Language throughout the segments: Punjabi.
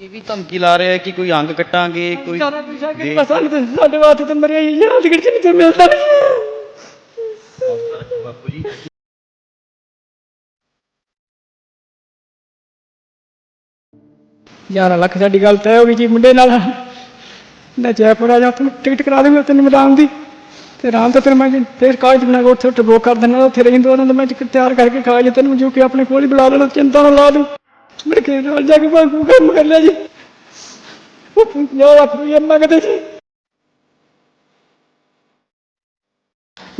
ਇਹ ਵੀ ਧਮਕੀ ਲਾ ਰਿਹਾ ਹੈ ਕਿ ਕੋਈ ਅੰਗ ਕੱਟਾਂਗੇ ਕੋਈ ਸਾਰਾ ਪਿਛਾ ਕੇ ਦੇ- ਬਸ ਸਾਨੂੰ ਤੇ ਸਾਡੇ ਵਾਸਤੇ ਤੇ ਮਰਿਆ ਹੀ ਜਾਂ ਟਿਕਟ ਨਹੀਂ ਤੇ ਮਿਲਦਾ ਨਹੀਂ। ਬਾਪੂ ਜੀ 11 ਲੱਖ ਸਾਡੀ ਗੱਲ ਤੈਅ ਹੋ ਗਈ ਜੀ ਮੁੰਡੇ ਨਾਲ। ਮੈਂ ਜੈਪੁਰ ਆ ਜਾ ਤੂੰ ਟਿਕਟ ਕਰਾ ਦੇਂਗੇ ਤੈਨੂੰ ਮੈਦਾਨ ਦੀ। ਤੇ ਰਾਮ ਤਾਂ ਫਿਰ ਮੈਂ ਫਿਰ ਕਾਗਜ਼ ਬਣਾ ਕੇ ਉੱਥੇ ਉੱਥੇ ਬੋਕ ਕਰ ਦੇਣਾ ਉੱਥੇ ਰਹਿੰਦੇ ਉਹਨਾਂ ਦਾ ਮੈਂ ਟਿਕਟ ਤਿਆਰ ਕਰਕੇ ਕਾਗਜ਼ ਤੈਨੂੰ ਜੋ ਕਿ ਆਪਣੇ ਕੋਲ ਹੀ ਬੁਲਾ ਲੈਣਾ ਚਿੰਤਾ ਨਾ ਲਾ ਦੂੰ ਮੇਰੇ ਕੇ ਨਾਲ ਜਾ ਕੇ ਬਾਪੂ ਕੰਮ ਕਰ ਲਿਆ ਜੀ। ਉਹ 50 ਲੱਖ ਰੁਪਏ ਮੰਗਦੇ ਸੀ।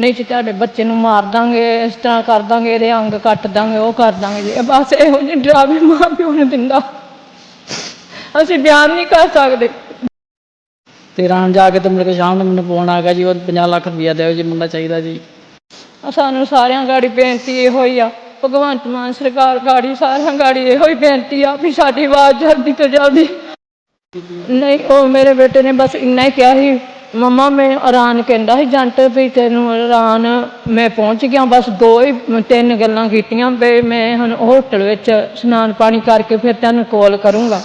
ਨਹੀਂ ਤੇ ਤੁਹਾਡੇ ਬੱਚੇ ਨੂੰ ਮਾਰ ਦਾਂਗੇ ਇਸ ਤਰ੍ਹਾਂ ਕਰ ਦਾਂਗੇ ਇਹਦੇ ਅੰਗ ਕੱਟ ਦਾਂਗੇ ਉਹ ਕਰ ਦਾਂਗੇ ਜੀ। ਇਹ ਬਸ ਇਹੋ ਜਿਹੇ ਡਰਾਵੇ ਮਾਂ ਪਿਓ ਨੇ ਦਿੰਦਾ। ਅਸੀਂ ਬਿਆਨ ਨਹੀਂ ਕਰ ਸਕਦੇ। ਤੇ ਰਾਮ ਜਾ ਕੇ ਤੇ ਮੇਰੇ ਕੇ ਸ਼ਾਮ ਨੂੰ ਮੈਨੂੰ ਫੋਨ ਆ ਗਿਆ ਜੀ ਉਹ 50 ਲੱਖ ਰੁਪਇਆ ਦਿਓ ਜੀ ਮੁੰਡਾ ਚਾਹੀਦਾ ਜੀ। ਸਾਨੂੰ ਸਾਰਿਆਂ ਗਾੜੀ ਬੇਨਤੀ ਇਹੋ ਹੀ ਆ। ਭਗਵੰਤ ਮਾਨ ਸਰਕਾਰ ਗਾੜੀ, ਸਾਰਿਆਂ ਗਾੜੀ ਇਹੋ ਹੀ ਬੇਨਤੀ ਆ ਵੀ ਸਾਡੀ ਆਵਾਜ਼ ਜਲਦੀ ਤੋਂ ਜਲਦੀ। ਨਹੀਂ, ਉਹ ਮੇਰੇ ਬੇਟੇ ਨੇ ਬਸ ਇੰਨਾ ਹੀ ਕਿਹਾ ਸੀ, ਮੰਮਾ, ਮੈਂ ਆਰਾਨ ਕਹਿੰਦਾ ਸੀ ਜੰਟ ਵੀ ਤੈਨੂੰ ਆਰਾਨ ਮੈਂ ਪਹੁੰਚ ਗਿਆ, ਬਸ ਦੋ ਹੀ, ਤਿੰਨ ਗੱਲਾਂ ਕੀਤੀਆਂ ਵੀ ਮੈਂ ਹੁਣ ਹੋਟਲ ਵਿੱਚ ਇਸ਼ਨਾਨ ਪਾਣੀ ਕਰਕੇ ਫਿਰ ਤੈਨੂੰ ਕਾਲ ਕਰੂੰਗਾ।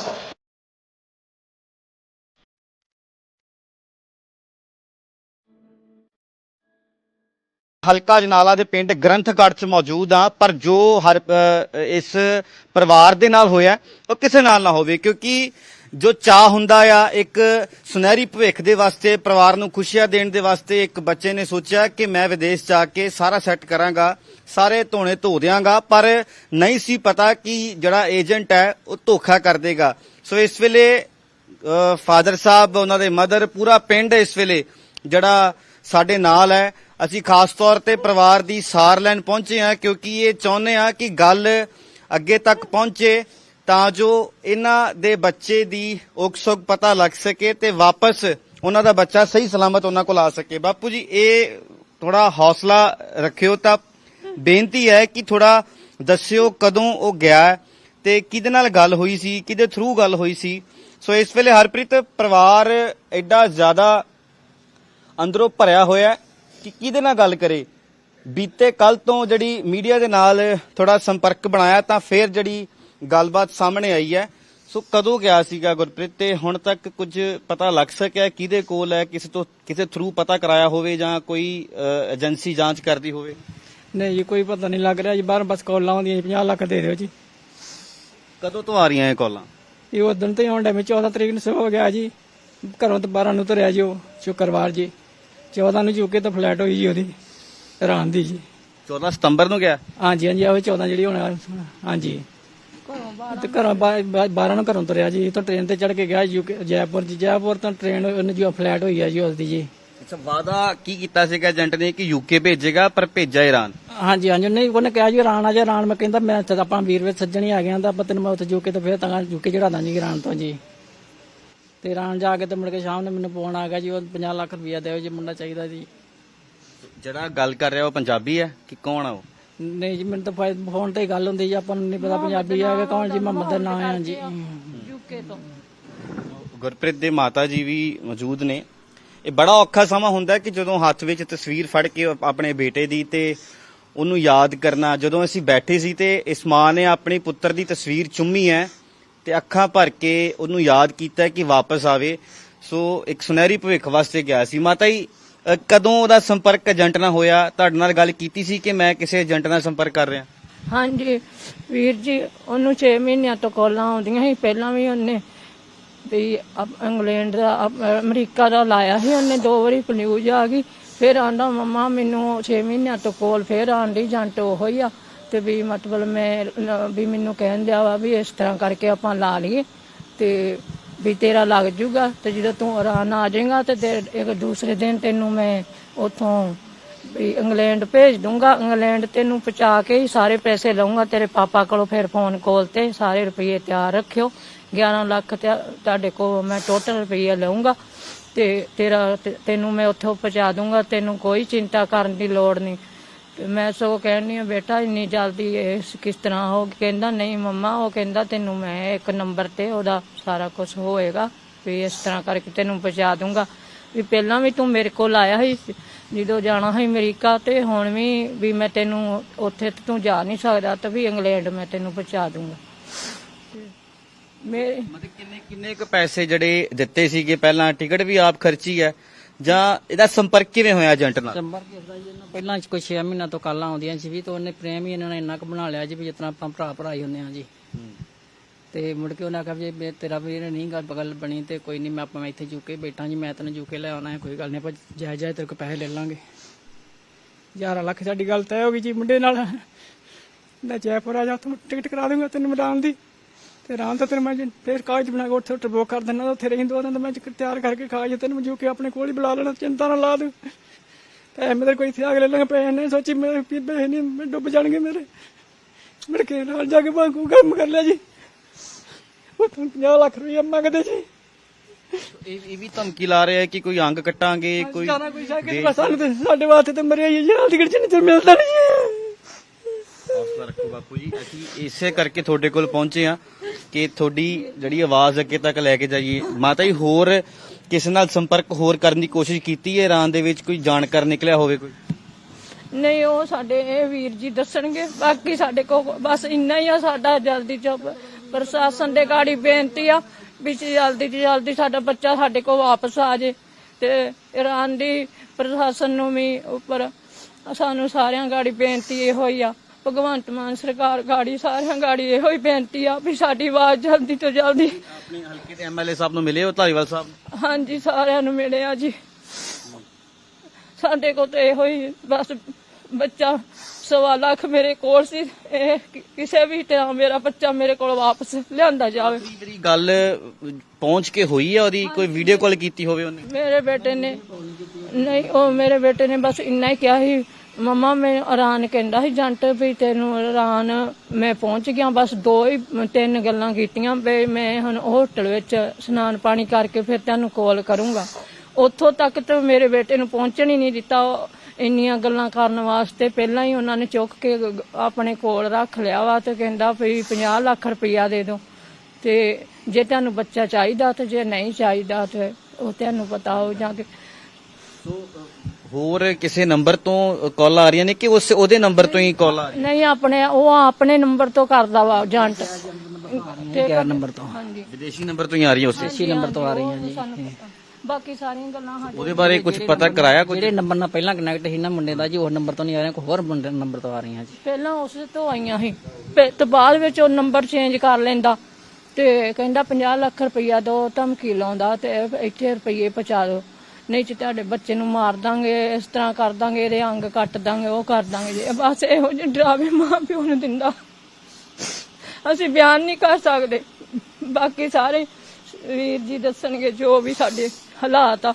ਹਲਕਾ ਜਨਾਲਾ ਦੇ ਪਿੰਡ ਗ੍ਰੰਥਗੜ੍ਹ ਚ ਮੌਜੂਦ ਆ ਪਰ ਜੋ ਹਰ ਅ, ਇਸ ਪਰਿਵਾਰ ਦੇ ਨਾਲ ਹੋਇਆ ਉਹ ਕਿਸੇ ਨਾਲ ਨਾ ਹੋਵੇ ਕਿਉਂਕਿ ਜੋ ਚਾਹ ਹੁੰਦਾ ਆ ਇੱਕ ਸੁਨਹਿਰੀ ਭਵਿੱਖ ਦੇ ਵਾਸਤੇ ਪਰਿਵਾਰ ਨੂੰ ਖੁਸ਼ੀਆਂ ਦੇਣ ਦੇ ਵਾਸਤੇ ਇੱਕ ਬੱਚੇ ਨੇ ਸੋਚਿਆ ਕਿ ਮੈਂ ਵਿਦੇਸ਼ ਜਾ ਕੇ ਸਾਰਾ ਸੈੱਟ ਕਰਾਂਗਾ ਸਾਰੇ ਧੋਣੇ ਧੋ ਦਿਆਂਗਾ ਪਰ ਨਹੀਂ ਸੀ ਪਤਾ ਕਿ ਜਿਹੜਾ ਏਜੰਟ ਹੈ ਉਹ ਧੋਖਾ ਕਰ ਦੇਗਾ। ਸੋ ਇਸ ਵੇਲੇ ਫਾਦਰ ਸਾਹਿਬ ਉਹਨਾਂ ਦੇ ਮਦਰ ਪੂਰਾ ਪਿੰਡ ਇਸ ਵੇਲੇ ਜਿਹੜਾ ਸਾਡੇ ਨਾਲ ਹੈ ਅਸੀਂ ਖਾਸ ਤੌਰ ਤੇ ਪਰਿਵਾਰ ਦੀ ਸਾਰ ਲੈਣ ਪਹੁੰਚੇ ਹਾਂ ਕਿਉਂਕਿ ਇਹ ਚਾਹੁੰਦੇ ਹਾਂ ਕਿ ਗੱਲ ਅੱਗੇ ਤੱਕ ਪਹੁੰਚੇ ਤਾਂ ਜੋ ਇਹਨਾਂ ਦੇ ਬੱਚੇ ਦੀ ਉਕਸੁਕ ਪਤਾ ਲੱਗ ਸਕੇ ਤੇ ਵਾਪਸ ਉਹਨਾਂ ਦਾ ਬੱਚਾ ਸਹੀ ਸਲਾਮਤ ਉਹਨਾਂ ਕੋਲ ਆ ਸਕੇ। ਬਾਪੂ ਜੀ, ਇਹ ਥੋੜਾ ਹੌਸਲਾ ਰੱਖਿਓ ਤਾਂ ਬੇਨਤੀ ਹੈ ਕਿ ਥੋੜਾ ਦੱਸਿਓ ਕਦੋਂ ਉਹ ਗਿਆ ਹੈ ਤੇ ਕਿਹਦੇ ਨਾਲ ਗੱਲ ਹੋਈ ਸੀ, ਕਿਹਦੇ ਥਰੂ ਗੱਲ ਹੋਈ ਸੀ। ਸੋ ਇਸ ਵੇਲੇ ਹਰਪ੍ਰੀਤ, ਪਰਿਵਾਰ ਐਡਾ ਜ਼ਿਆਦਾ ਅੰਦਰੋਂ ਭਰਿਆ ਹੋਇਆ ਕਿ ਕਿਹਦੇ ਨਾਲ ਗੱਲ ਕਰੇ? ਬੀਤੇ ਕੱਲ ਤੋਂ ਜਿਹੜੀ ਮੀਡੀਆ ਦੇ ਨਾਲ ਥੋੜਾ ਸੰਪਰਕ ਬਣਾਇਆ ਤਾਂ ਫਿਰ ਜਿਹੜੀ ਗੱਲਬਾਤ ਸਾਹਮਣੇ ਆਈ ਹੈ। ਸੋ ਕਦੋਂ ਗਿਆ ਸੀਗਾ ਗੁਰਪ੍ਰੀਤ? ਤੇ ਹੁਣ ਤੱਕ ਕੁਝ ਪਤਾ ਲੱਗ ਸਕਿਆ ਕਿਹਦੇ ਕੋਲ ਹੈ? ਕਿਸੇ ਤੋਂ ਕਿਸੇ ਥਰੂ ਪਤਾ ਕਰਾਇਆ ਹੋਵੇ ਜਾਂ ਕੋਈ ਏਜੰਸੀ ਜਾਂਚ ਕਰਦੀ ਹੋਵੇ? ਨਹੀਂ ਜੀ ਕੋਈ ਪਤਾ ਨਹੀਂ ਲੱਗ ਰਿਹਾ ਜੀ। ਬਾਹਰ ਬਸ ਕਾਲਾਂ ਆਉਂਦੀਆਂ ਜੀ 50 ਲੱਖ ਦੇ ਦਿਓ ਜੀ। ਕਦੋਂ ਤੋਂ ਆ ਰਹੀਆਂ ਇਹ ਕਾਲਾਂ? ਇਹ ਉਦੋਂ ਤੋਂ ਹੀ ਆਉਣ ਡਿਆ 14 ਤਰੀਕ ਨੂੰ ਸਵੇਰ ਹੋ ਗਿਆ ਜੀ। ਘਰੋਂ ਤਾਂ 12 ਨੂੰ ਤੁਰਿਆ ਜੀ ਉਹ ਸ਼ੁੱਕਰਵਾਰ ਜੀ। 14 ਨੂੰ ਚੁੱਕੇ ਤਾਂ ਫਲੈਟ ਹੋਈ ਜੀ ਉਹਦੀ ਰਾਨ ਦੀ ਜੀ। 14 ਸਤੰਬਰ ਨੂੰ ਗਿਆ? ਹਾਂਜੀ ਹਾਂਜੀ ਉਹ 14 ਜਿਹੜੀ ਹੁਣ ਹਾਂਜੀ। ਤੇ ਘਰੋਂ 12 ਨੂੰ ਘਰੋਂ ਤੁਰਿਆ ਜੀ ਤੋਂ ਟ੍ਰੇਨ ਤੇ ਚੜ ਕੇ ਗਿਆ ਯੂਕੇ ਜੈਪੁਰ ਜੀ। ਜੈਪੁਰ ਤੋਂ ਟ੍ਰੇਨ ਉਹਨੇ ਜੋ ਫਲੈਟ ਹੋਈ ਹੈ ਜੀ ਉਸਦੀ ਜੀ। ਅੱਛਾ ਵਾਦਾ ਕੀ ਕੀਤਾ ਸੀਗਾ ਏਜੰਟ ਨੇ ਕਿ ਯੂਕੇ ਭੇਜੇਗਾ ਪਰ ਭੇਜਾ ਈਰਾਨ? ਹਾਂਜੀ ਹਾਂਜੀ ਨਹੀਂ ਉਹਨੇ ਕਿਹਾ ਜੀ ਰਾਣ ਆ ਜਾ ਰਾਣ ਮੈਂ ਕਹਿੰਦਾ ਮੈਂ ਤਾਂ ਆਪਾਂ ਵੀਰ ਵਿੱਚ ਸੱਜਣੀ ਆ ਗਿਆ ਤਾਂ ਆਪਾਂ ਤੈਨੂੰ ਮੈਂ ਉੱਥੇ ਯੂਕੇ ਤੋਂ ਫਿਰ ਤਾਂ ਯੂਕੇ ਚੜਾ ਦਾਂ ਜੀ ਰਾਣ ਤੋਂ ਜੀ। ਤੇ ਰਾਣ ਜਾ ਕੇ ਤੇ ਮੁੜ ਕੇ ਸ਼ਾਮ ਨੂੰ ਮੈਨੂੰ ਫੋਨ ਆ ਗਿਆ ਜੀ ਉਹ 50 ਲੱਖ ਰੁਪਇਆ ਦਿਓ ਜੀ ਮੁੰਡਾ ਚਾਹੀਦਾ ਜੀ। ਜਿਹੜਾ ਗੱਲ ਕਰ ਰਿਹਾ ਉਹ ਪੰਜਾਬੀ ਹੈ ਕਿ ਕੌਣ ਆ ਉਹ? ਨਹੀਂ ਜੀ ਮੈਨੂੰ ਤਾਂ ਫੋਨ ਤੇ ਹੀ ਗੱਲ ਹੁੰਦੀ ਜੀ ਆਪਾਂ ਨੂੰ ਨਹੀਂ ਪਤਾ ਪੰਜਾਬੀ ਆ ਕਿ ਕੌਣ ਜੀ ਮੁਹੰਮਦ ਦਾ ਨਾਮ ਹੈ ਜੀ ਯੂਕੇ ਤੋਂ। ਗੁਰਪ੍ਰੀਤ ਦੇ ਮਾਤਾ ਜੀ ਵੀ ਮੌਜੂਦ ਨੇ। ਇਹ ਬੜਾ ਔਖਾ ਸਮਾਂ ਹੁੰਦਾ ਹੈ ਕਿ ਜਦੋਂ ਹੱਥ ਵਿੱਚ ਤਸਵੀਰ ਫੜ ਕੇ ਆਪਣੇ ਬੇਟੇ ਦੀ ਤੇ ਉਹਨੂੰ ਯਾਦ ਕਰਨਾ ਜਦੋਂ ਅਸੀਂ ਬੈਠੇ ਸੀ ਤੇ ਇਸ ਮਾਂ ਨੇ ਆਪਣੇ ਪੁੱਤਰ ਦੀ ਤਸਵੀਰ ਚੁੰਮੀ ਹੈ ਤੇ ਅੱਖਾਂ ਭਰ ਕੇ ਉਹਨੂੰ ਯਾਦ ਕੀਤਾ ਕਿ ਵਾਪਸ ਆਵੇ। ਸੋ ਇੱਕ ਸੁਨਹਿਰੀ ਭਵਿੱਖ ਵਾਸਤੇ ਗਿਆ ਸੀ। ਮਾਤਾ ਜੀ ਅ, ਕਦੋਂ ਉਹਦਾ ਸੰਪਰਕ ਏਜੰਟ ਨਾਲ ਹੋਇਆ? ਤੁਹਾਡੇ ਨਾਲ ਗੱਲ ਕੀਤੀ ਸੀ ਕਿ ਮੈਂ ਕਿਸੇ ਏਜੰਟ ਨਾਲ ਸੰਪਰਕ ਕਰ ਰਿਹਾ? ਹਾਂਜੀ ਵੀਰ ਜੀ ਉਹਨੂੰ 6 ਮਹੀਨਿਆਂ ਤੋਂ ਕਾਲਾਂ ਆਉਂਦੀਆਂ ਸੀ। ਪਹਿਲਾਂ ਵੀ ਉਹਨੇ ਵੀ ਅਪ- ਇੰਗਲੈਂਡ ਦਾ ਅਪ- ਅਮਰੀਕਾ ਦਾ ਲਾਇਆ ਸੀ। ਉਹਨੇ ਦੋ ਵਾਰੀ ਨਿਊਜ਼ ਆ ਗਈ। ਫਿਰ ਆਂਦਾ ਮੰਮਾ ਮੈਨੂੰ 6 ਮਹੀਨਿਆਂ ਤੋਂ ਕੋਲ ਫਿਰ ਆਂਦੀ ਜੰਟ ਉਹੋ ਹੀ ਆ। ਤੇ ਵੀ ਮਤਲਬ ਮੈਂ ਲ- ਵੀ ਮੈਨੂੰ ਕਹਿਣ ਦਿਆ ਵਾ ਵੀ ਇਸ ਤਰ੍ਹਾਂ ਕਰਕੇ ਆਪਾਂ ਲਾ ਲਈਏ ਤੇ ਵੀ ਤੇਰਾ ਲੱਗ ਜੂਗਾ ਤੇ ਜਦੋਂ ਤੂੰ ਆਰਾਮ ਆ ਜਾਏਗਾ ਤੇ ਤੇ ਇੱਕ ਦੂਸਰੇ ਦਿਨ ਤੈਨੂੰ ਮੈਂ ਉਥੋਂ ਵੀ ਇੰਗਲੈਂਡ ਭੇਜ ਦੂੰਗਾ। ਇੰਗਲੈਂਡ ਤੈਨੂੰ ਪਹੁੰਚਾ ਕੇ ਹੀ ਸਾਰੇ ਪੈਸੇ ਲਵਾਂਗਾ ਤੇਰੇ ਪਾਪਾ ਕੋਲੋਂ ਫਿਰ ਫੋਨ ਕਾਲ ਤੇ ਸਾਰੇ ਰੁਪਏ ਤਿਆਰ ਰੱਖਿਓ। 11 ਲੱਖ ਤੇ ਤੁਹਾਡੇ ਕੋਲ ਮੈਂ ਟੋਟਲ ਰੁਪਈਆ ਲਵਾਂਗਾ ਤੇ ਤੇਰਾ ਤੇ- ਤੈਨੂੰ ਮੈਂ ਉੱਥੋਂ ਪਹੁੰਚਾ ਦੂੰਗਾ। ਤੈਨੂੰ ਕੋਈ ਚਿੰਤਾ ਕਰਨ ਦੀ ਲੋੜ ਨਹੀਂ। ਤੇ ਮੈਂ ਸੋ ਕਹਿੰਦੀ ਆ ਬੇਟਾ ਇੰਨੀ ਜਲਦੀ ਇਹ ਕਿਸ ਤਰ੍ਹਾਂ ਹੋ ਕਹਿੰਦਾ, ਨਹੀਂ ਮੰਮਾ, ਉਹ ਕਹਿੰਦਾ, ਤੈਨੂੰ ਮੈਂ ਇੱਕ ਨੰਬਰ ਤੇ ਉਹਦਾ ਸਾਰਾ ਕੁਝ ਹੋਏਗਾ, ਵੀ ਇਸ ਤਰ੍ਹਾਂ ਕਰਕੇ ਤੈਨੂੰ ਪਹੁੰਚਾ ਦੂੰਗਾ। ਵੀ ਪਹਿਲਾਂ ਵੀ ਤੂੰ ਮੇਰੇ ਕੋਲ ਆਇਆ ਸੀ, ਜਦੋਂ ਜਾਣਾ ਸੀ ਅਮਰੀਕਾ, ਤੇ ਹੁਣ ਵੀ ਵੀ ਮੈਂ ਤੈਨੂੰ ਉੱਥੇ ਤੂੰ ਜਾ ਨਹੀਂ ਸਕਦਾ ਤੇ ਵੀ ਇੰਗਲੈਂਡ ਮੈਂ ਤੈਨੂੰ ਪਹੁੰਚਾ ਦੂੰਗਾ। ਮੇਰੇ ਮਤਲਬ ਕਿੰਨੇ ਕਿੰਨੇ ਕੁ ਪੈਸੇ ਜਿਹੜੇ ਦਿੱਤੇ ਸੀਗੇ? ਪਹਿਲਾਂ ਟਿਕਟ ਵੀ ਆਪ ਖਰਚੀ ਹੈ ਜਾਂ ਇਹਦਾ ਸੰਪਰਕ ਕਿਵੇਂ ਹੋਇਆ ਏਜੰਟ ਨਾਲ? ਸੰਬਰ ਕਿਸਦਾ ਜੀ ਇਹਨਾਂ ਪਹਿਲਾਂ ਕੋਈ 6 ਮਹੀਨਾ ਤੋਂ ਕਾਲਾਂ ਆਉਂਦੀਆਂ ਸੀ ਵੀ ਤੇ ਉਹਨੇ ਪ੍ਰੇਮ ਹੀ ਇਹਨਾਂ ਨੇ ਇੰਨਾ ਕੁ ਬਣਾ ਲਿਆ ਜੀ ਵੀ ਜਿਤਨਾ ਆਪਾਂ ਭਰਾ ਭਰਾ ਹੀ ਹੁੰਦੇ ਆ ਜੀ। ਤੇ ਮੁੜ ਕੇ ਉਹਨੇ ਆਖਿਆ ਵੀ ਜੇ ਤੇਰਾ ਵੀ ਇਹਨੇ ਨਹੀਂ ਗੱਲ ਬਗਲ ਬਣੀ ਤੇ ਕੋਈ ਨਹੀਂ ਮੈਂ ਆਪਾਂ ਮੈਂ ਇੱਥੇ ਜੂਕੇ ਬੈਠਾ ਜੀ, ਮੈਂ ਤੈਨੂੰ ਜੂਕੇ ਲੈ ਆਉਣਾ ਹੈ, ਕੋਈ ਗੱਲ ਨਹੀਂ, ਆਪਾਂ ਜਾਇ ਜਾਇ ਤੇਰੇ ਕੋਲ ਪੈਸੇ ਲੈ ਲਾਂਗੇ। 11 ਲੱਖ ਸਾਡੀ ਗੱਲ ਤੈਅ ਹੋ ਗਈ ਜੀ ਮੁੰਡੇ ਨਾਲ। ਮੈਂ ਜੈਪੁਰ ਆ ਜਾ ਤੂੰ ਟਿਕਟ ਕਰਾ ਦੂੰਗਾ ਤੈਨੂੰ ਮਿਲਾਉਣ ਦੀ। ਤੇ ਰਾਮ ਤਾਂ ਤੈਨੂੰ ਮੈਂ ਫੇਰ ਕਾਗਜ਼ ਬਣਾ ਕੇ ਉੱਥੇ ਟਰਬੋ ਕਰ ਦਿੰਦਾ ਉੱਥੇ ਰਹੀ ਦੋ ਦਿਨ ਤਾਂ ਮੈਂ ਤਿਆਰ ਕਰਕੇ ਕਾਗਜ਼ ਤੈਨੂੰ ਜੂ ਕੇ ਆਪਣੇ ਕੋਲ ਹੀ ਬੁਲਾ ਲੈਣਾ ਚਿੰਤਾ ਨਾ ਲਾ ਦੂੰ ਤੇ ਮੇਰੇ ਕੋਈ ਇੱਥੇ ਆ ਕੇ ਲੈ ਲਾਂਗੇ ਪੈਸੇ ਨਹੀਂ ਸੋਚੀ ਮੇਰੇ ਪੈਸੇ ਨਹੀਂ ਮੈਂ ਡੁੱਬ ਜਾਣਗੇ ਮੇਰੇ। ਮੇਰੇ ਕੇ ਨਾਲ ਜਾ ਕੇ ਬਾਂਕੂ ਕੰਮ ਕਰ ਲਿਆ ਜੀ। ਉਹ ਤੁਹਾਨੂੰ 50 ਲੱਖ ਰੁਪਏ ਮੰਗਦੇ ਜੀ। ਇਹ ਇਹ ਵੀ ਧਮਕੀ ਲਾ ਰਿਹਾ ਕਿ ਕੋਈ ਅੰਗ ਕੱਟਾਂਗੇ ਕੋਈ ਜਾਣਾ ਕੋਈ ਸਾਨੂੰ ਤੇ ਸਾਡੇ ਵਾਸਤੇ ਤੇ ਮਰਿਆ ਹੀ ਟਿਕਟ ਚ ਨਹੀਂ ਤੇ ਮਿਲਦਾ ਨਹੀਂ ਹੌਸਲਾ ਰੱਖੋ ਬਾਪੂ ਜੀ। ਅਸੀਂ ਇਸੇ ਕਰਕੇ ਤੁਹਾਡੇ ਕੋਲ ਪਹੁੰਚੇ ਆ ਕਿ ਤੁਹਾਡੀ ਜਿਹੜੀ ਆਵਾਜ਼ ਅੱਗੇ ਤੱਕ ਲੈ ਕੇ ਜਾਈਏ। ਮਾਤਾ ਜੀ, ਹੋਰ ਕਿਸੇ ਨਾਲ ਸੰਪਰਕ ਹੋਰ ਕਰਨ ਦੀ ਕੋਸ਼ਿਸ਼ ਕੀਤੀ ਹੈ? ਇਰਾਨ ਦੇ ਵਿੱਚ ਕੋਈ ਜਾਣਕਾਰ ਨਿਕਲਿਆ ਹੋਵੇ ਕੋਈ? ਨਹੀਂ, ਉਹ ਸਾਡੇ ਇਹ ਵੀਰ ਜੀ ਦੱਸਣਗੇ। ਬਾਕੀ ਸਾਡੇ ਕੋ ਬਸ ਇੰਨਾ ਹੀ ਆ। ਸਾਡਾ ਜਲਦੀ ਚ ਪ੍ਰਸ਼ਾਸਨ ਦੇ ਗਾੜੀ ਬੇਨਤੀ ਆ ਵੀ ਜਲਦੀ ਤੋਂ ਜਲਦੀ ਸਾਡਾ ਬੱਚਾ ਸਾਡੇ ਕੋਲ ਵਾਪਸ ਆ ਜੇ ਤੇ ਇਰਾਨ ਦੀ ਪ੍ਰਸ਼ਾਸਨ ਨੂੰ ਵੀ ਉੱਪਰ ਸਾਨੂੰ ਸਾਰਿਆਂ ਗਾੜੀ ਬੇਨਤੀ ਇਹੋ ਹੀ ਆ। ਭਗਵੰਤ ਮਾਨ ਸਰਕਾਰ ਗਾੜੀ ਸਾਰਿਆਂ ਗਾੜੀ ਇਹੋ ਹੀ ਬੇਨਤੀ ਆ ਵੀ ਸਾਡੀ ਆਵਾਜ਼ ਜਲਦੀ ਤੋਂ ਜਲਦੀ ਆਪਣੇ ਹਲਕੇ ਦੇ ਐਮਐਲਏ ਸਾਹਿਬ ਨੂੰ ਮਿਲੇ ਹੋ ਧਾਰੀਵਾਲ ਸਾਹਿਬ ਨੂੰ? ਹਾਂਜੀ ਸਾਰਿਆਂ ਨੂੰ ਮਿਲਿਆ ਜੀ। ਸਾਡੇ ਕੋਲ ਤੇ ਇਹੋ ਹੀ ਬਸ ਬੱਚਾ ਸਵਾ ਲੱਖ ਮੇਰੇ ਕੋਲ ਸੀ ਇਹ ਕਿ- ਕਿਸੇ ਵੀ ਤਰ੍ਹਾਂ ਮੇਰਾ ਬੱਚਾ ਮੇਰੇ ਕੋਲ ਵਾਪਸ ਲਿਆਂਦਾ ਜਾਵੇ। ਜਿਹੜੀ ਗੱਲ ਪਹੁੰਚ ਕੇ ਹੋਈ ਹੈ ਉਹਦੀ ਕੋਈ ਵੀਡੀਓ ਕਾਲ ਕੀਤੀ ਹੋਵੇ ਉਹਨੇ? ਮੇਰੇ ਬੇਟੇ ਨੇ ਨਹੀਂ ਉਹ ਮੇਰੇ ਬੇਟੇ ਨੇ ਬਸ ਇੰਨਾ ਹੀ ਕਿਹਾ ਸੀ ਮਮਾ ਮੈਨੂੰ ਆਰਾਨ ਕਹਿੰਦਾ ਸੀ ਜੰਟ ਵੀ ਤੈਨੂੰ ਆਰਾਨ ਮੈਂ ਪਹੁੰਚ ਗਿਆ। ਬਸ ਦੋ ਹੀ, ਤਿੰਨ ਗੱਲਾਂ ਕੀਤੀਆਂ ਵੀ ਮੈਂ ਹੁਣ ਹੋਟਲ ਵਿੱਚ ਸਨਾਨ ਪਾਣੀ ਕਰਕੇ ਫਿਰ ਤੈਨੂੰ ਕਾਲ ਕਰੂੰਗਾ। ਉੱਥੋਂ ਤੱਕ ਤਾਂ ਮੇਰੇ ਬੇਟੇ ਨੂੰ ਪਹੁੰਚਣ ਹੀ ਨਹੀਂ ਦਿੱਤਾ। ਇੰਨੀਆਂ ਗੱਲਾਂ ਕਰਨ ਵਾਸਤੇ ਪਹਿਲਾਂ ਹੀ ਉਹਨਾਂ ਨੇ ਚੁੱਕ ਕੇ ਆਪਣੇ ਕੋਲ ਰੱਖ ਲਿਆ ਵਾ ਤੇ ਕਹਿੰਦਾ ਵੀ 50 ਲੱਖ ਰੁਪਈਆ ਦੇ ਦਿਓ। ਤੇ ਜੇ ਤੁਹਾਨੂੰ ਬੱਚਾ ਚਾਹੀਦਾ ਤੇ ਜੇ ਨਹੀਂ ਚਾਹੀਦਾ ਤੇ ਉਹ ਤੁਹਾਨੂੰ ਪਤਾ ਹੋ ਜਾਂ ਕਿ ਹੋਰ ਕਿਸੇ ਨੰਬਰ ਤੋਂ ਕਾਲ ਆ ਰਹੀਆਂ ਨੇ ਕਿ ਉਸ ਉਹਦੇ ਨੰਬਰ ਤੋਂ ਹੀ ਕਾਲ ਆ ਰਹੀ ਨਹੀਂ ਆਪਣੇ ਉਹ ਆਪਣੇ ਨੰਬਰ ਤੋਂ ਕਰਦਾ ਵਾ ਏਜੰਟ 11 ਨੰਬਰ ਤੋਂ। ਹਾਂਜੀ। ਵਿਦੇਸ਼ੀ ਨੰਬਰ ਤੋਂ ਹੀ ਆ ਰਹੀ ਹੈ ਉਸੇ 6 ਨੰਬਰ ਤੋਂ ਆ ਰਹੀਆਂ ਜੀ। ਸਾਨੂੰ ਪਤਾ। ਬਾਕੀ ਸਾਰੀਆਂ ਗੱਲਾਂ ਸਾਡੇ ਉਹਦੇ ਬਾਰੇ ਕੁਝ ਪਤਾ ਕਰਾਇਆ ਕੁਝ ਜਿਹੜੇ ਨੰਬਰ ਨਾਲ ਪਹਿਲਾਂ ਕਨੈਕਟ ਸੀ ਨਾ ਮੁੰਡੇ ਦਾ ਜੀ ਉਹ ਨੰਬਰ ਤੋਂ ਨਹੀਂ ਆ ਰਿਹਾ ਕੋਈ ਹੋਰ ਮੁੰਡੇ ਨੰਬਰ ਤੋਂ ਆ ਰਹੀਆਂ ਜੀ। ਪਹਿਲਾਂ ਉਸੇ ਤੋਂ ਆਈਆਂ ਸੀ। ਫਿਰ ਤੇ ਬਾਅਦ ਵਿੱਚ ਉਹ ਨੰਬਰ ਚੇਂਜ ਕਰ ਲੈਂਦਾ। ਤੇ ਕਹਿੰਦਾ 50 ਲੱਖ ਰੁਪਈਆ ਦੋ ਧਮਕੀ ਲਾਉਂਦਾ ਤੇ ਇੱਥੇ ਰੁਪਈਏ ਪਹੁੰਚਾ ਦਿਓ। ਨਹੀਂ ਤੇ ਤੁਹਾਡੇ ਬੱਚੇ ਨੂੰ ਮਾਰ ਦਾਂਗੇ, ਇਸ ਤਰ੍ਹਾਂ ਕਰ ਦਾਂਗੇ, ਇਹਦੇ ਅੰਗ ਕੱਟ ਦਾਂਗੇ, ਉਹ ਕਰ ਦਾਂਗੇ ਜੀ। ਬਸ ਇਹੋ ਜਿਹੇ ਡਰਾਵੇ ਮਾਂ ਪਿਓ ਨੂੰ ਦਿੰਦਾ। ਅਸੀਂ ਬਿਆਨ ਨਹੀਂ ਕਰ ਸਕਦੇ। ਬਾਕੀ ਸਾਰੇ ਵੀਰ ਜੀ ਦੱਸਣਗੇ ਜੋ ਵੀ ਸਾਡੇ ਹਾਲਾਤ ਆ।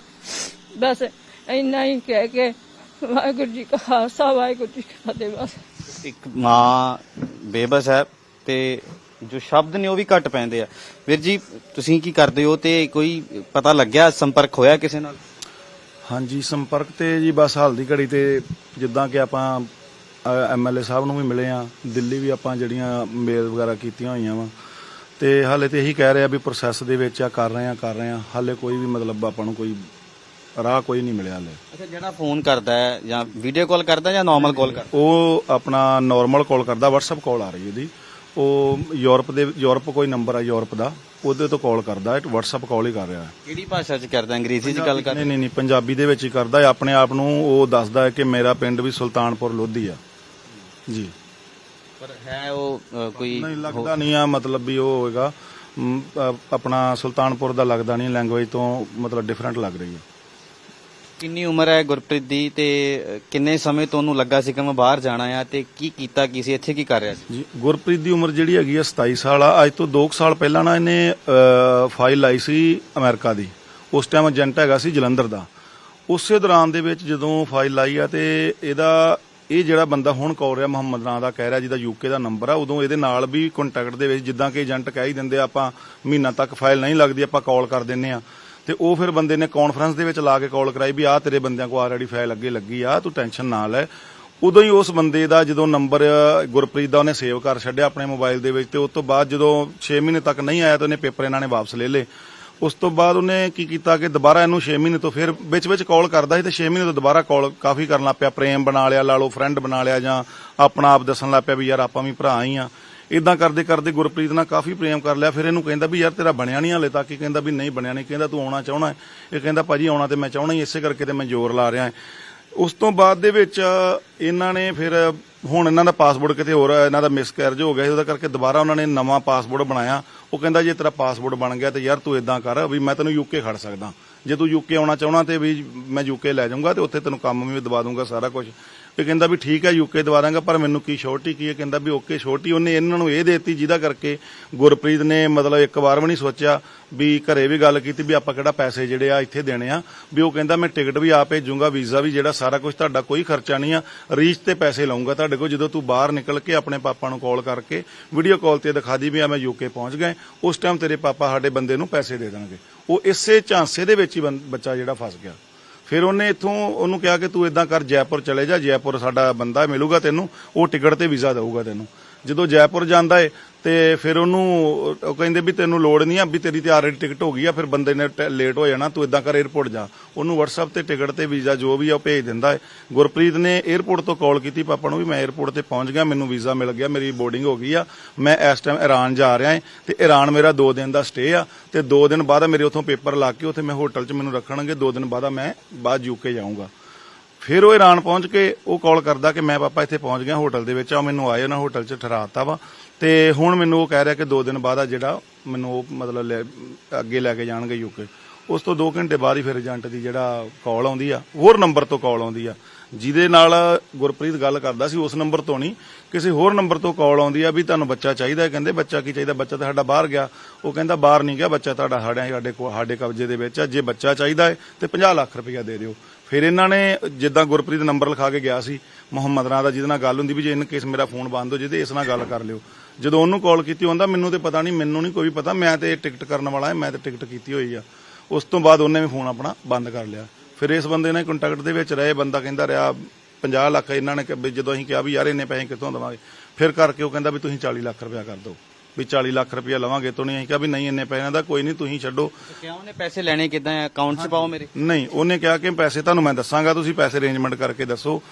ਬਸ ਇੰਨਾ ਹੀ ਕਹਿ ਕੇ ਵਾਹਿਗੁਰੂ ਜੀ ਕਾ ਖਾਲਸਾ, ਵਾਹਿਗੁਰੂ ਜੀ ਕੀ ਫਤਿਹ, ਬਸ। ਇੱਕ ਮਾਂ ਬੇਬਸ ਹੈ ਤੇ ਜੋ ਸ਼ਬਦ ਨੇ ਉਹ ਵੀ ਘੱਟ ਪੈਂਦੇ ਆ। ਵੀਰ ਜੀ, ਤੁਸੀਂ ਕੀ ਕਰਦੇ ਹੋ ਤੇ ਕੋਈ ਪਤਾ ਲੱਗਿਆ, ਸੰਪਰਕ ਹੋਇਆ ਕਿਸੇ ਨਾਲ? ਹਾਂਜੀ ਸੰਪਰਕ ਤੇ ਜੀ ਬਸ ਹਾਲ ਦੀ ਘੜੀ ਤੇ ਜਿੱਦਾਂ ਕਿ ਆਪਾਂ ਐਮਐਲਏ ਸਾਹਿਬ ਨੂੰ ਵੀ ਮਿਲੇ ਆ ਦਿੱਲੀ ਵੀ ਆਪਾਂ ਜਿਹੜੀਆਂ ਮੇਲ ਵਗੈਰਾ ਕੀਤੀਆਂ ਹੋਈਆਂ ਵਾ। ਤੇ ਹਾਲੇ ਤੇ ਇਹੀ ਕਹਿ ਰਿਹਾ ਵੀ ਪ੍ਰੋਸੈਸ ਦੇ ਵਿੱਚ ਆ ਕਰ ਰਹੇ ਆ ਕਰ ਰਹੇ ਆ। ਹਾਲੇ ਕੋਈ ਵੀ ਮਤਲਬ ਆਪਾਂ ਨੂੰ ਕੋਈ ਰਾਹ ਕੋਈ ਨਹੀਂ ਮਿਲਿਆ ਹਾਲੇ। ਅੱਛਾ ਜਿਹੜਾ ਫੋਨ ਕਰਦਾ ਹੈ ਜਾਂ ਵੀਡੀਓ ਕਾਲ ਕਰਦਾ ਜਾਂ ਨਾਰਮਲ ਕਾਲ ਕਰਦਾ? ਉਹ ਆਪਣਾ ਨਾਰਮਲ ਕਾਲ ਕਰਦਾ WhatsApp ਕਾਲ ਆ ਰਹੀ ਉਹਦੀ। ਉਹ ਯੂਰਪ ਦੇ ਯੂਰਪ ਕੋਈ ਨੰਬਰ ਆ ਯੂਰਪ ਦਾ ਉਹਦੇ ਤੋਂ ਕਾਲ ਕਰਦਾ ਹੈ WhatsApp ਕਾਲ ਹੀ ਕਰ ਰਿਹਾ। ਹੈ ਕਿਹੜੀ ਭਾਸ਼ਾ 'ਚ ਕਰਦਾ ਅੰਗਰੇਜ਼ੀ 'ਚ ਗੱਲ ਕਰਦਾ ਨਹੀਂ ਨਹੀਂ ਨਹੀਂ ਪੰਜਾਬੀ ਦੇ ਵਿੱਚ ਹੀ ਕਰਦਾ ਹੈ ਆਪਣੇ ਆਪ ਨੂੰ ਉਹ ਦੱਸਦਾ ਹੈ ਕਿ ਮੇਰਾ ਪਿੰਡ ਵੀ ਸੁਲਤਾਨਪੁਰ ਲੋਧੀ ਆ। ਜੀ। ਪਰ ਹੈ ਉਹ ਅ, ਕੋਈ ਨਹੀਂ ਲੱਗਦਾ ਨਹੀਂ ਆ ਮਤਲਬ ਵੀ ਉਹ ਹੋਏਗਾ। ਮ, ਅ, ਆਪਣਾ ਸੁਲਤਾਨਪੁਰ ਦਾ ਲੱਗਦਾ ਨਹੀਂ ਲੈਂਗੁਏਜ ਤੋਂ ਮਤਲਬ ਡਿਫਰੈਂਟ ਲੱਗ ਰਹੀ ਹੈ। ਕਿੰਨੀ ਉਮਰ ਹੈ ਗੁਰਪ੍ਰੀਤ ਦੀ ਤੇ ਕਿੰਨੇ ਸਮੇਂ ਤੋਂ ਉਹਨੂੰ ਲੱਗਾ ਸੀ ਕਿ ਮੈਂ ਬਾਹਰ ਜਾਣਾ ਆ ਤੇ ਕੀ ਕੀਤਾ, ਕੀ ਸੀ, ਇੱਥੇ ਕੀ ਕਰ ਰਿਹਾ ਸੀ? ਜੀ, ਗੁਰਪ੍ਰੀਤ ਦੀ ਉਮਰ ਜਿਹੜੀ ਹੈਗੀ ਆ 27 ਸਾਲ ਆ। ਅੱਜ ਤੋਂ 2 ਸਾਲ ਪਹਿਲਾਂ ਨਾ ਇਹਨੇ ਫਾਈਲ ਲਾਈ ਸੀ ਅਮਰੀਕਾ ਦੀ। ਉਸ ਟਾਈਮ ਏਜੰਟ ਹੈਗਾ ਸੀ ਜਲੰਧਰ ਦਾ। ਉਸੇ ਦੌਰਾਨ ਦੇ ਵਿੱਚ ਜਦੋਂ ਫਾਈਲ ਲਾਈ ਆ ਤੇ ਇਹਦਾ, ਇਹ ਜਿਹੜਾ ਬੰਦਾ ਹੁਣ ਕੌਰ ਰਿਹਾ, ਮੁਹੰਮਦ ਨਾਂ ਦਾ ਕਹਿ ਰਿਹਾ, ਜਿਹਦਾ ਯੂਕੇ ਦਾ ਨੰਬਰ ਆ, ਉਦੋਂ ਇਹਦੇ ਨਾਲ ਵੀ ਕੰਟੈਕਟ ਦੇ ਵਿੱਚ ਜਿੱਦਾਂ ਕਿ ਏਜੰਟ ਕਹਿ ਹੀ ਦਿੰਦੇ ਆਪਾਂ ਮਹੀਨਾ ਤੱਕ ਫਾਈਲ ਨਹੀਂ ਲੱਗਦੀ, ਆਪਾਂ ਕਾਲ ਕਰ ਦਿੰਨੇ ਆ। ਤੇ ਉਹ ਫਿਰ ਬੰਦੇ ਨੇ ਕਾਨਫਰੰਸ ਦੇ ਵਿੱਚ ਲਾ ਕੇ ਕਾਲ ਕਰਾਈ ਵੀ ਆ ਤੇਰੇ ਬੰਦਿਆਂ ਕੋ ਆਲਰੇਡੀ ਫਾਈਲ ਅੱਗੇ ਲੱਗੀ ਆ, ਤੂੰ ਟੈਨਸ਼ਨ ਨਾ ਲੈ। ਉਦੋਂ ਹੀ ਉਸ ਬੰਦੇ ਦਾ ਜਦੋਂ ਨੰਬਰ ਗੁਰਪ੍ਰੀਤ ਦਾ ਉਹਨੇ ਸੇਵ ਕਰ ਛੱਡਿਆ ਆਪਣੇ ਮੋਬਾਈਲ ਦੇ ਵਿੱਚ ਤੇ ਉਸ ਤੋਂ ਬਾਅਦ ਜਦੋਂ 6 ਮਹੀਨੇ ਤੱਕ ਨਹੀਂ ਆਇਆ ਤਾਂ ਉਹਨੇ ਪੇਪਰ ਇਹਨਾਂ ਨੇ ਵਾਪਸ ਲੈ ਲਏ। ਉਸ ਤੋਂ ਬਾਅਦ ਉਹਨੇ ਕੀ ਕੀਤਾ ਕਿ ਦੁਬਾਰਾ ਇਹਨੂੰ 6 ਮਹੀਨੇ ਤੋਂ ਫਿਰ ਵਿੱਚ ਵਿੱਚ ਕਾਲ ਕਰਦਾ ਸੀ ਤੇ 6 ਮਹੀਨੇ ਤੋਂ ਦੁਬਾਰਾ ਕਾਲ ਕਾਫੀ ਕਰਨ ਲੱਗ ਪਿਆ। ਪ੍ਰੇਮ ਬਣਾ ਲਿਆ ਲਾ ਲਓ ਫਰੈਂਡ ਬਣਾ ਲਿਆ ਜਾਂ ਆਪਣਾ ਆਪ ਦੱਸਣ ਲੱਗ ਪਿਆ ਵੀ ਯਾਰ ਆਪਾਂ ਵੀ ਭਰਾ ਹੀ ਆ। ਇਦਾਂ ਕਰਦੇ ਕਰਦੇ ਗੁਰਪ੍ਰੀਤ ਨਾਲ ਕਾਫੀ ਪ੍ਰੇਮ ਕਰ ਲਿਆ ਫਿਰ ਇਹਨੂੰ ਕਹਿੰਦਾ ਵੀ ਯਾਰ ਤੇਰਾ ਬਣਿਆ ਨਹੀਂ ਹਾਲੇ ਤੱਕ ਇਹ ਕਹਿੰਦਾ ਵੀ ਨਹੀਂ ਬਣਿਆ ਨਹੀਂ ਕਹਿੰਦਾ ਤੂੰ ਆਉਣਾ ਚਾਹਣਾ ਹੈ। ਇਹ ਕਹਿੰਦਾ ਭਾਜੀ ਆਉਣਾ ਤੇ ਮੈਂ ਚਾਹਣਾ ਹੀ ਇਸੇ ਕਰਕੇ ਤੇ ਮੈਂ ਜ਼ੋਰ ਲਾ ਰਿਹਾ ਹਾਂ। ਉਸ ਤੋਂ ਬਾਅਦ ਦੇ ਵਿੱਚ ਇਹਨਾਂ ਨੇ ਫਿਰ ਹੁਣ ਇਹਨਾਂ ਦਾ ਪਾਸਪੋਰਟ ਕਿਤੇ ਹੋਰ ਇਹਨਾਂ ਦਾ ਮਿਸਕੈਰਜ ਹੋ ਗਿਆ ਸੀ, ਉਹਦਾ ਕਰਕੇ ਦੁਬਾਰਾ ਉਹਨਾਂ ਨੇ ਨਵਾਂ ਪਾਸਪੋਰਟ ਬਣਾਇਆ। ਉਹ ਕਹਿੰਦਾ ਜੇ ਤੇਰਾ ਪਾਸਪੋਰਟ ਬਣ ਗਿਆ ਤੇ ਯਾਰ ਤੂੰ ਇਦਾਂ ਕਰ ਵੀ ਮੈਂ ਤੈਨੂੰ ਯੂਕੇ ਖੜ ਸਕਦਾ। ਜੇ ਤੂੰ ਯੂਕੇ ਆਉਣਾ ਚਾਹਣਾ ਤੇ ਵੀ ਮੈਂ ਯੂਕੇ ਲੈ ਜਾਊਂਗਾ ਤੇ ਉੱਥੇ ਤੈਨੂੰ ਕੰਮ ਵੀ ਦਵਾ ਦੂੰਗਾ ਸਾਰਾ ਕੁਝ ਇਹ ਕਹਿੰਦਾ ਵੀ ਠੀਕ ਹੈ ਯੂਕੇ ਦਵਾ ਦਾਂਗਾ, ਪਰ ਮੈਨੂੰ ਕੀ ਛੋਟੀ ਕੀ ਹੈ? ਕਹਿੰਦਾ ਵੀ ਓਕੇ ਛੋਟੀ ਉਹਨੇ ਇਹਨਾਂ ਨੂੰ ਇਹ ਦੇਤੀ, ਜਿਹਦਾ ਕਰਕੇ ਗੁਰਪ੍ਰੀਤ ਨੇ ਮਤਲਬ ਇੱਕ ਵਾਰ ਵੀ ਨਹੀਂ ਸੋਚਿਆ ਵੀ ਘਰੇ ਵੀ ਗੱਲ ਕੀਤੀ ਵੀ ਆਪਾਂ ਕਿਹੜਾ ਪੈਸੇ ਜਿਹੜੇ ਆ ਇੱਥੇ ਦੇਣੇ ਆ। ਵੀ ਉਹ ਕਹਿੰਦਾ ਮੈਂ ਟਿਕਟ ਵੀ ਆਪ ਭੇਜੂੰਗਾ, ਵੀਜ਼ਾ ਵੀ ਜਿਹੜਾ ਸਾਰਾ ਕੁਝ ਤੁਹਾਡਾ ਕੋਈ ਖਰਚਾ ਨਹੀਂ ਆ। ਰੀਚ ਤੇ ਪੈਸੇ ਲਾਉਂਗਾ ਤੁਹਾਡੇ ਕੋਲ, ਜਦੋਂ ਤੂੰ ਬਾਹਰ ਨਿਕਲ ਕੇ ਆਪਣੇ ਪਾਪਾ ਨੂੰ ਕਾਲ ਕਰਕੇ ਵੀਡੀਓ ਕਾਲ ਤੇ ਦਿਖਾ ਦੀ ਵੀ ਆ ਮੈਂ ਯੂਕੇ ਪਹੁੰਚ ਗਏ ਉਸ ਟਾਈਮ ਤੇਰੇ ਪਾਪਾ ਸਾਡੇ ਬੰਦੇ ਨੂੰ ਪੈਸੇ ਦੇ ਦੇਣਗੇ। ਉਹ ਇਸੇ ਝਾਂਸੇ ਦੇ ਵਿੱਚ ਹੀ ਬੰ- ਬੱਚਾ ਜਿਹੜਾ ਫਸ ਗਿਆ। ਫਿਰ ਉਹਨੇ ਇੱਥੋਂ ਉਹਨੂੰ ਕਿਹਾ ਕਿ ਤੂੰ ਇਦਾਂ ਕਰ, ਜੈਪੁਰ ਚਲੇ ਜਾ, ਜੈਪੁਰ ਸਾਡਾ ਬੰਦਾ ਮਿਲੂਗਾ ਤੈਨੂੰ, ਉਹ ਟਿਕਟ ਤੇ ਵੀਜ਼ਾ ਦੇਊਗਾ ਤੈਨੂੰ। ਜਦੋਂ ਜੈਪੁਰ ਜਾਂਦਾ ਏ ਤੇ ਫਿਰ ਉਹਨੂੰ, ਉਹ ਕਹਿੰਦੇ ਵੀ ਤੈਨੂੰ ਲੋੜ ਨਹੀਂ ਆ, ਵੀ ਤੇਰੀ ਤੇ ਆਲਰੇਡੀ ਟਿਕਟ ਹੋ ਗਈ ਆ, ਫਿਰ ਬੰਦੇ ਨੇ ਲੇਟ ਹੋ ਜਾਣਾ, ਤੂੰ ਇਦਾਂ ਕਰ 에어ਪੋਰਟ ਜਾ। ਉਹਨੂੰ WhatsApp ਤੇ ਟਿਕਟ ਤੇ ਵੀਜ਼ਾ ਜੋ ਵੀ ਆ ਉਹ ਭੇਜ ਦਿੰਦਾ ਹੈ। ਗੁਰਪ੍ਰੀਤ ਨੇ 에어ਪੋਰਟ ਤੋਂ ਕਾਲ ਕੀਤੀ, ਪਾਪਾ ਨੂੰ ਵੀ ਮੈਂ 에어ਪੋਰਟ ਤੇ ਪਹੁੰਚ ਗਿਆ, ਮੈਨੂੰ ਵੀਜ਼ਾ ਮਿਲ ਗਿਆ, ਮੇਰੀ ਬੋਰਡਿੰਗ ਹੋ ਗਈ ਆ, ਮੈਂ ਇਸ ਟਾਈਮ ਈਰਾਨ ਜਾ ਰਿਹਾ ਹਾਂ ਤੇ ਈਰਾਨ ਮੇਰਾ 2 ਦਿਨ ਦਾ ਸਟੇ ਆ ਤੇ 2 ਦਿਨ ਬਾਅਦ ਮੇਰੇ ਉਥੋਂ ਪੇਪਰ ਲਾ ਕੇ ਉਥੇ ਮੈਂ ਹੋਟਲ 'ਚ ਮੈਨੂੰ ਰੱਖਣਗੇ 2 ਦਿਨ ਬਾਅਦ ਮੈਂ ਬਾਅਦ ਯੂਕੇ ਜਾਊਂਗਾ। ਫਿਰ ਉਹ ਈਰਾਨ ਪਹੁੰਚ ਕੇ ਉਹ ਕਾਲ ਕਰਦਾ ਕਿ ਮੈਂ ਪਾਪਾ ਇੱਥੇ ਪਹੁੰਚ ਗਿਆ ਹੋਟਲ ਦੇ ਵਿੱਚ ਆ ਮੈਨੂੰ ਆਏ ਉਹਨਾਂ ਹੋਟਲ 'ਚ ਠਹਿਰਾਤਾ ਵਾ। ਤੇ ਹੁਣ ਮੈਨੂੰ ਉਹ ਕਹਿ ਰਿਹਾ ਕਿ 2 ਦਿਨ ਬਾਅਦ ਆ ਜਿਹੜਾ ਮੈਨੂੰ ਉਹ ਮਤਲਬ ਲੈ- ਅੱਗੇ ਲੈ ਕੇ ਜਾਣਗੇ ਯੂਕੇ ਉਸ ਤੋਂ 2 ਘੰਟੇ ਬਾਅਦ ਹੀ ਫਿਰ ਏਜੰਟ ਦੀ ਜਿਹੜਾ ਕਾਲ ਆਉਂਦੀ ਆ, ਹੋਰ ਨੰਬਰ ਤੋਂ ਕਾਲ ਆਉਂਦੀ ਆ। ਜਿਹਦੇ ਨਾਲ ਗੁਰਪ੍ਰੀਤ ਗੱਲ ਕਰਦਾ ਸੀ, ਉਸ ਨੰਬਰ ਤੋਂ ਨਹੀਂ। ਕਿਸੇ ਹੋਰ ਨੰਬਰ ਤੋਂ ਕਾਲ ਆਉਂਦੀ ਆ ਵੀ ਤੁਹਾਨੂੰ ਬੱਚਾ ਚਾਹੀਦਾ ਕਹਿੰਦੇ ਬੱਚਾ ਕੀ ਚਾਹੀਦਾ? ਬੱਚਾ ਤਾਂ ਸਾਡਾ ਬਾਹਰ ਗਿਆ। ਉਹ ਕਹਿੰਦਾ ਬਾਹਰ ਨਹੀਂ ਗਿਆ, ਬੱਚਾ ਤੁਹਾਡਾ ਸਾਡੇ ਸਾਡੇ ਸਾਡੇ ਕਬਜ਼ੇ ਦੇ ਵਿੱਚ ਆ। ਜੇ ਬੱਚਾ ਚਾਹੀਦਾ ਹੈ ਤੇ 50 ਲੱਖ ਰੁਪਇਆ ਦੇ ਦਿਓ। ਫਿਰ ਇਹਨਾਂ ਨੇ ਜਿੱਦਾਂ ਗੁਰਪ੍ਰੀਤ ਨੰਬਰ ਲਿਖਾ ਕੇ ਗਿਆ ਸੀ, ਮੁਹੰਮਦ ਨਾਂ ਦਾ, ਜਿਹਦੇ ਨਾਲ ਗੱਲ ਹੁੰਦੀ ਵੀ ਜੇ ਇਨ ਕੇਸ ਮੇਰਾ ਫੋਨ ਬੰਦ ਹੋ ਜੇ ਤੇ ਇਸ ਨਾਲ ਗੱਲ ਕਰ ਲਿਓ। ਜਦੋਂ ਉਹਨੂੰ ਕਾਲ ਕੀਤੀ ਹੁੰਦਾ ਮੈਨੂੰ ਤੇ ਪਤਾ ਨਹੀਂ, ਮੈਨੂੰ ਨਹੀਂ ਕੋਈ ਪਤਾ, ਮੈਂ ਤੇ ਟਿਕਟ ਕਰਨ ਵਾਲਾ ਹਾਂ, ਮੈਂ ਤੇ ਟਿਕਟ ਕੀਤੀ ਹੋਈ ਆ। ਉਸ ਤੋਂ ਬਾਅਦ ਉਹਨੇ ਵੀ ਫੋਨ ਆਪਣਾ ਬੰਦ ਕਰ ਲਿਆ। ਫਿਰ ਇਸ ਬੰਦੇ ਨੇ ਕੰਟੈਕਟ ਦੇ ਵਿੱਚ ਰਹੇ, ਬੰਦਾ ਕਹਿੰਦਾ ਰਿਹਾ 50 ਲੱਖ ਇਹਨਾਂ ਨੇ ਜਦੋਂ ਅਸੀਂ ਕਿਹਾ ਵੀ ਯਾਰ ਇੰਨੇ ਪੈਸੇ ਕਿੱਥੋਂ ਦੇਵਾਂਗੇ? ਫਿਰ ਕਰਕੇ ਉਹ ਕਹਿੰਦਾ ਵੀ ਤੁਸੀਂ 40 ਲੱਖ ਰੁਪਇਆ ਕਰ ਦਿਓ। ਵੀ 40 ਲੱਖ ਰੁਪਇਆ ਲਵਾਂਗੇ ਤੋਂ ਨਹੀਂ। ਅਸੀਂ ਕਿਹਾ ਵੀ ਨਹੀਂ ਇੰਨੇ ਪੈਸਿਆਂ ਦਾ ਕੋਈ ਨਹੀਂ ਤੁਸੀਂ ਛੱਡੋ। ਕਿਉਂ ਨੇ ਪੈਸੇ ਲੈਣੇ ਕਿਦਾਂ ਅਕਾਊਂਟ 'ਚ ਪਾਓ ਮੇਰੇ। ਨਹੀਂ ਉਹਨੇ ਕਿਹਾ ਕਿ ਪੈਸੇ ਤੁਹਾਨੂੰ ਮੈਂ ਦੱਸਾਂਗਾ ਤੁਸੀਂ ਪੈਸੇ ਅਰੇਂਜਮੈਂਟ ਕਰਕੇ ਦੱਸੋ।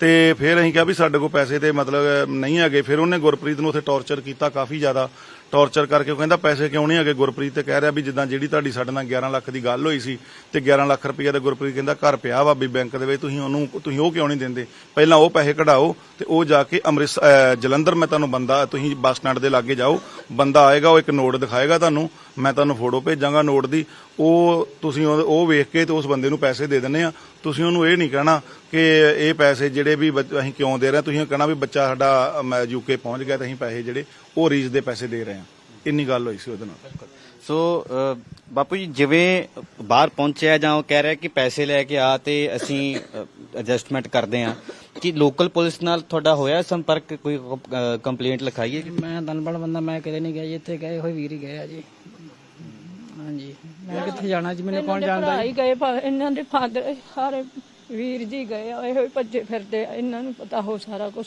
ਤੇ ਫਿਰ ਅਸੀਂ ਕਿਹਾ ਵੀ ਸਾਡੇ ਕੋਲ ਪੈਸੇ ਤੇ ਮਤਲਬ ਨਹੀਂ ਹੈਗੇ। ਫਿਰ ਉਹਨੇ ਗੁਰਪ੍ਰੀਤ ਨੂੰ ਉੱਥੇ ਟੌਰਚਰ ਕੀਤਾ ਕਾਫੀ ਜ਼ਿਆਦਾ। ਟੌਰਚਰ ਕਰਕੇ ਉਹ ਕਹਿੰਦਾ ਪੈਸੇ ਕਿਉਂ ਨਹੀਂ ਹੈਗੇ? ਗੁਰਪ੍ਰੀਤ ਤੇ ਕਹਿ ਰਿਹਾ ਵੀ ਜਿੱਦਾਂ ਜਿਹੜੀ ਤੁਹਾਡੀ ਸਾਡੇ ਨਾਲ 11 ਲੱਖ ਦੀ ਗੱਲ ਹੋਈ ਸੀ ਤੇ 11 ਲੱਖ ਰੁਪਈਆ ਤੇ ਗੁਰਪ੍ਰੀਤ ਕਹਿੰਦਾ ਘਰ ਪਿਆ ਵਾ ਵੀ ਬੈਂਕ ਦੇ ਵਿੱਚ, ਤੁਸੀਂ ਉਹਨੂੰ, ਤੁਸੀਂ ਉਹ ਕਿਉਂ ਨਹੀਂ ਦਿੰਦੇ? ਪਹਿਲਾਂ ਉਹ ਪੈਸੇ ਕਢਾਓ ਤੇ ਉਹ ਜਾ ਕੇ ਅੰਮ੍ਰਿਤਸਰ ਅਹ, ਜਲੰਧਰ ਮੈਂ ਤੁਹਾਨੂੰ ਬੰਦਾ, ਤੁਸੀਂ ਬੱਸ ਸਟੈਂਡ ਦੇ ਲਾਗੇ ਜਾਓ, ਬੰਦਾ ਆਏਗਾ, ਉਹ ਇੱਕ ਨੋਟ ਦਿਖਾਏਗਾ ਤੁਹਾਨੂੰ, ਮੈਂ ਤੁਹਾਨੂੰ ਫੋਟੋ ਭੇਜਾਂਗਾ ਨੋਟ ਦੀ, ਉਹ ਤੁਸੀਂ ਉਹ ਉਹ ਵੇਖ ਕੇ ਤੇ ਉਸ ਬੰਦੇ ਨੂੰ ਪੈਸੇ ਦੇ ਦਿੰਦੇ ਆ ਤੁਸੀਂ ਉਹਨੂੰ ਇਹ ਨਹੀਂ ਕਹਿਣਾ ਕਿ ਇਹ ਪੈਸੇ ਜਿਹੜੇ ਵੀ ਅਸੀਂ ਕਿਉਂ ਦੇ ਰਹੇ ਹਾਂ? ਤੁਸੀਂ ਕਹਿਣਾ ਵੀ ਬੱਚਾ ਸਾਡਾ ਯੂਕੇ ਪਹੁੰਚ ਗਿਆ ਤੇ ਅਸੀਂ ਪੈਸੇ ਜਿਹੜੇ ਉਹ ਰੀਚ ਦੇ ਪੈਸੇ ਦੇ ਰਹੇ ਹਾਂ। ਇੰਨੀ ਗੱਲ ਹੋਈ ਸੀ ਉਹਦੇ ਨਾਲ। ਸੋ ਬਾਪੂ ਜੀ ਜਿਵੇਂ ਬਾਹਰ ਪਹੁੰਚਿਆ ਜਾਂ ਉਹ ਕਹਿ ਰਿਹਾ ਕਿ ਪੈਸੇ ਲੈ ਕੇ ਆ ਤੇ ਅਸੀਂ ਐਡਜਸਟਮੈਂਟ ਕਰਦੇ ਆ ਕਿ ਲੋਕਲ ਪੁਲਿਸ ਨਾਲ ਤੁਹਾਡਾ ਹੋਇਆ ਸੰਪਰਕ? ਕੋਈ ਕੰਪਲੇਂਟ ਲਿਖਾਈ ਹੈ ਮੈਂ ਦਨਬਲ ਬੰਦਾ ਮੈਂ ਕਿਤੇ ਨਹੀਂ ਗਿਆ ਜੀ ਇੱਥੇ ਗਏ ਹੋਏ ਵੀਰ ਹੀ ਗਏ ਆ ਜੀ। ਮੈਂ ਕਿੱਥੇ ਜਾਣਾ ਜੀ? ਮੈਨੂੰ ਕੌਣ ਜਾਣਦਾ ਭਰਾ ਹੀ ਗਏ ਭਾ- ਇਹਨਾਂ ਦੇ ਫਾਦਰ ਸਾਰੇ ਵੀਰ ਜੀ ਗਏ ਆ ਇਹੋ ਹੀ ਭੱਜੇ ਫਿਰਦੇ ਆ। ਇਹਨਾਂ ਨੂੰ ਪਤਾ ਹੋ ਸਾਰਾ ਕੁਝ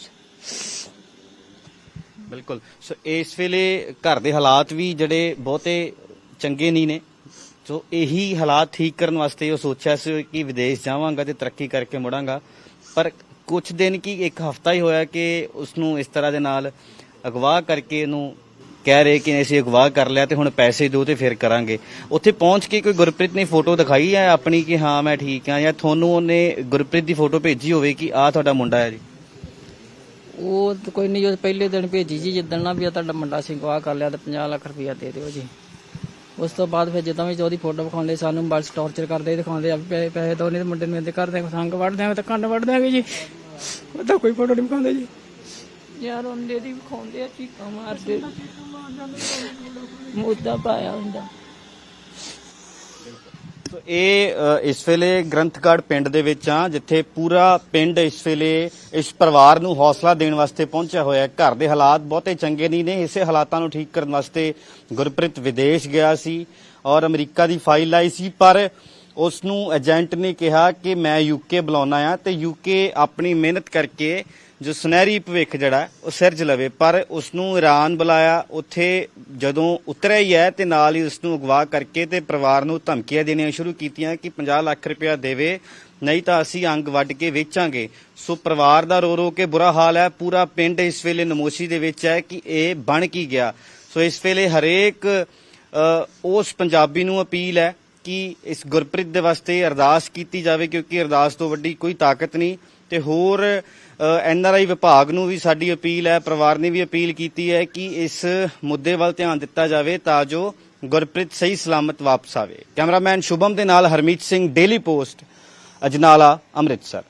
ਬਿਲਕੁਲ। ਸੋ ਇਸ ਵੇਲੇ ਘਰ ਦੇ ਹਾਲਾਤ ਵੀ ਜਿਹੜੇ ਬਹੁਤੇ ਚੰਗੇ ਨਹੀਂ ਨੇ। ਸੋ ਇਹੀ ਹਾਲਾਤ ਠੀਕ ਕਰਨ ਵਾਸਤੇ ਉਹ ਸੋਚਿਆ ਸੀ ਕਿ ਵਿਦੇਸ਼ ਜਾਵਾਂਗਾ ਤੇ ਤਰੱਕੀ ਕਰਕੇ ਮੁੜਾਂਗਾ। ਪਰ ਕੁਝ ਦਿਨ ਕੀ ਇੱਕ ਹਫਤਾ ਹੀ ਹੋਇਆ ਕਿ ਉਸ ਨੂੰ ਇਸ ਤਰ੍ਹਾਂ ਦੇ ਨਾਲ ਅਗਵਾ ਕਰਕੇ ਇਹਨੂੰ ਕਹਿ ਰਹੇ ਕਿ ਅਸੀਂ ਅਗਵਾ ਕਰ ਲਿਆ ਤੇ ਹੁਣ ਪੈਸੇ ਦਿਓ ਤੇ ਫਿਰ ਕਰਾਂਗੇ। ਉੱਥੇ ਪਹੁੰਚ ਕੇ ਕੋਈ ਗੁਰਪ੍ਰੀਤ ਨੇ ਫੋਟੋ ਦਿਖਾਈ ਹੈ ਆਪਣੀ ਕਿ ਹਾਂ ਮੈਂ ਠੀਕ ਹਾਂ ਜਾਂ ਤੁਹਾਨੂੰ ਉਹਨੇ ਗੁਰਪ੍ਰੀਤ ਦੀ ਫੋਟੋ ਭੇਜੀ ਹੋਵੇ ਕਿ ਆਹ ਤੁਹਾਡਾ ਮੁੰਡਾ ਹੈ ਜੀ? ਉਹ ਤਾਂ ਕੋਈ ਨਹੀਂ ਜੋ ਪਹਿਲੇ ਦਿਨ ਭੇਜੀ ਜੀ ਜਿੱਦਣ ਨਾ ਵੀ ਆ ਤੁਹਾਡਾ ਮੁੰਡਾ ਸਿੰਘ ਗਵਾਹ ਕਰ ਲਿਆ ਤੇ 50 ਲੱਖ ਰੁਪਇਆ ਦੇ ਦਿਓ ਜੀ। ਉਸ ਤੋਂ ਬਾਅਦ ਫਿਰ ਜਦੋਂ ਵੀ ਉਹਦੀ ਫੋਟੋ ਵਿਖਾਉਂਦੇ ਸਾਨੂੰ ਬਸ ਟੌਰਚਰ ਕਰਦੇ ਦਿਖਾਉਂਦੇ ਆ ਵੀ ਪੈਸੇ ਪੈਸੇ ਦੋ ਨਹੀਂ ਤੇ ਮੁੰਡੇ ਨੂੰ ਇਹਦੇ ਕਰਦੇ ਸੰਗ ਵੱਢ ਦਿਆਂਗੇ ਤੇ ਕੰਨ ਵੱਢ ਦਿਆਂਗੇ ਜੀ। ਉਹਦਾ ਕੋਈ ਫੋਟੋ ਨਹੀਂ ਪਾਉਂਦੇ ਜੀ। ਯਾਰ ਉਹਦੇ ਦੀ ਵਿਖਾਉਂਦੇ ਆ ਚੀਕਾਂ ਮਾਰਦੇ। ਮੁੱਦਾ ਪਾਇਆ ਹੁੰਦਾ। ਸੋ ਇਹ ਅ, ਇਸ ਵੇਲੇ ਗ੍ਰੰਥਗੜ ਪਿੰਡ ਦੇ ਵਿੱਚ ਆ ਜਿੱਥੇ ਪੂਰਾ ਪਿੰਡ ਇਸ ਵੇਲੇ ਇਸ ਪਰਿਵਾਰ ਨੂੰ ਹੌਸਲਾ ਦੇਣ ਵਾਸਤੇ ਪਹੁੰਚਿਆ ਹੋਇਆ ਹੈ। ਘਰ ਦੇ ਹਾਲਾਤ ਬਹੁਤੇ ਚੰਗੇ ਨਹੀਂ ਨੇ। ਇਸੇ ਹਾਲਾਤਾਂ ਨੂੰ ਠੀਕ ਕਰਨ ਵਾਸਤੇ ਗੁਰਪ੍ਰੀਤ ਵਿਦੇਸ਼ ਗਿਆ ਸੀ ਔਰ ਅਮਰੀਕਾ ਦੀ ਫਾਈਲ ਲਾਈ ਸੀ ਪਰ ਉਸ ਨੂੰ ਏਜੰਟ ਨੇ ਕਿਹਾ ਕਿ ਮੈਂ ਯੂਕੇ ਬੁਲਾਉਣਾ ਆ ਤੇ ਯੂਕੇ ਆਪਣੀ ਮਿਹਨਤ ਕਰਕੇ ਜੋ ਸੁਨਹਿਰੀ ਭਵਿੱਖ ਜਿਹੜਾ ਉਹ ਸਿਰਜ ਲਵੇ, ਪਰ ਉਸ ਨੂੰ ਇਰਾਨ ਬੁਲਾਇਆ, ਉੱਥੇ ਜਦੋਂ ਉਤਰਿਆ ਹੀ ਹੈ ਤੇ ਨਾਲ ਹੀ ਉਸ ਨੂੰ ਅਗਵਾ ਕਰਕੇ ਤੇ ਪਰਿਵਾਰ ਨੂੰ ਧਮਕੀਆਂ ਦੇਣੀਆਂ ਸ਼ੁਰੂ ਕੀਤੀਆਂ ਕਿ 50 ਲੱਖ ਰੁਪਇਆ ਦੇਵੇ, ਨਹੀਂ ਤਾਂ ਅਸੀਂ ਅੰਗ ਵੱਢ ਕੇ ਵੇਚਾਂਗੇ। ਸੋ ਪਰਿਵਾਰ ਦਾ ਰੋ ਰੋ ਕੇ ਬੁਰਾ ਹਾਲ ਹੈ, ਪੂਰਾ ਪਿੰਡ ਇਸ ਵੇਲੇ ਨਮੋਸ਼ੀ ਦੇ ਵਿੱਚ ਹੈ ਕਿ ਇਹ ਬਣ ਕੀ ਗਿਆ। ਸੋ ਇਸ ਵੇਲੇ ਹਰੇਕ ਉਸ ਪੰਜਾਬੀ ਨੂੰ ਅਪੀਲ ਹੈ ਕਿ ਇਸ ਗੁਰਪ੍ਰੀਤ ਦੇ ਵਾਸਤੇ ਅਰਦਾਸ ਕੀਤੀ ਜਾਵੇ, ਕਿਉਂਕਿ ਅਰਦਾਸ ਤੋਂ ਵੱਡੀ ਕੋਈ ਤਾਕਤ ਨਹੀਂ। ਤੇ ਹੋਰ ਐਨ ਆਰ ਆਈ ਵਿਭਾਗ ਨੂੰ ਵੀ ਸਾਡੀ ਅਪੀਲ ਹੈ, ਪਰਿਵਾਰ ਨੇ ਵੀ ਅਪੀਲ ਕੀਤੀ ਹੈ ਕਿ ਇਸ ਮੁੱਦੇ ਵੱਲ ਧਿਆਨ ਦਿੱਤਾ ਜਾਵੇ ਤਾਂ ਜੋ ਗੁਰਪ੍ਰੀਤ ਸਹੀ ਸਲਾਮਤ ਵਾਪਸ ਆਵੇ। ਕੈਮਰਾਮੈਨ ਸ਼ੁਭਮ ਦੇ ਨਾਲ ਹਰਮੀਤ ਸਿੰਘ, ਡੇਲੀ ਪੋਸਟ, ਅਜਨਾਲਾ, ਅੰਮ੍ਰਿਤਸਰ।